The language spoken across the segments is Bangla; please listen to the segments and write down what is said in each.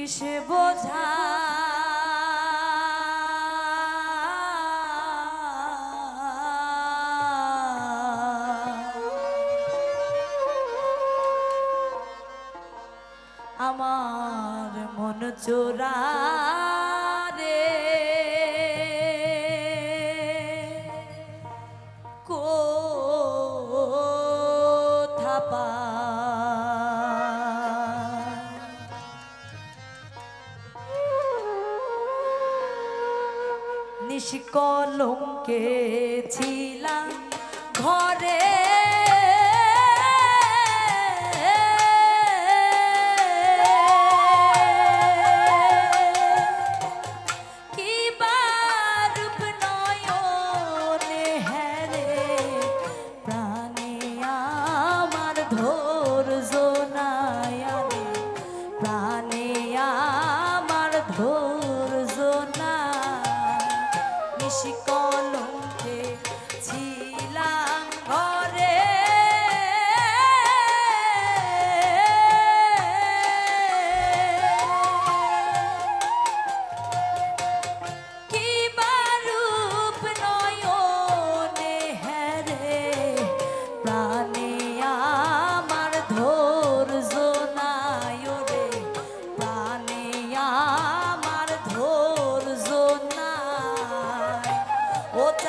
কিসে বোঝা। আমার মন চোরা রে। কো থাপা কলঙ্কে ছিলাম। ঘরে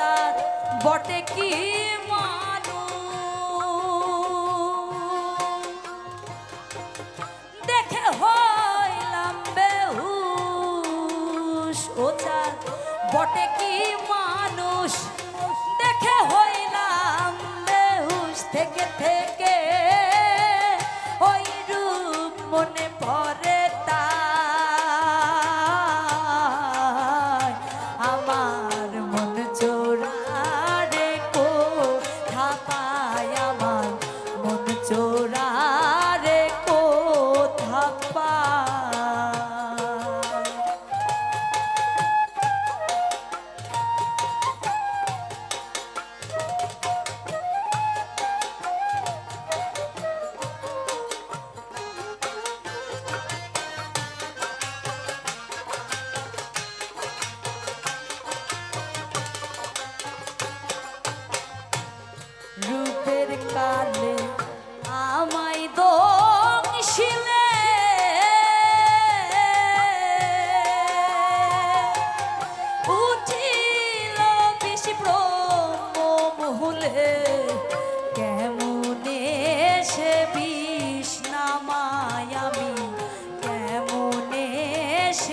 সাত বটে কি মালু দেখে হইলাম বেহুশ, ও চাঁদ বটে কি মানুষ দেখে হইলাম বেহুশ, থেকে থেকে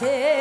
take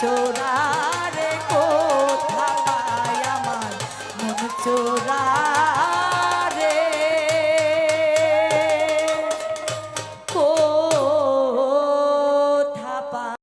চোরারে কোথা পায় আমার? মন চোরা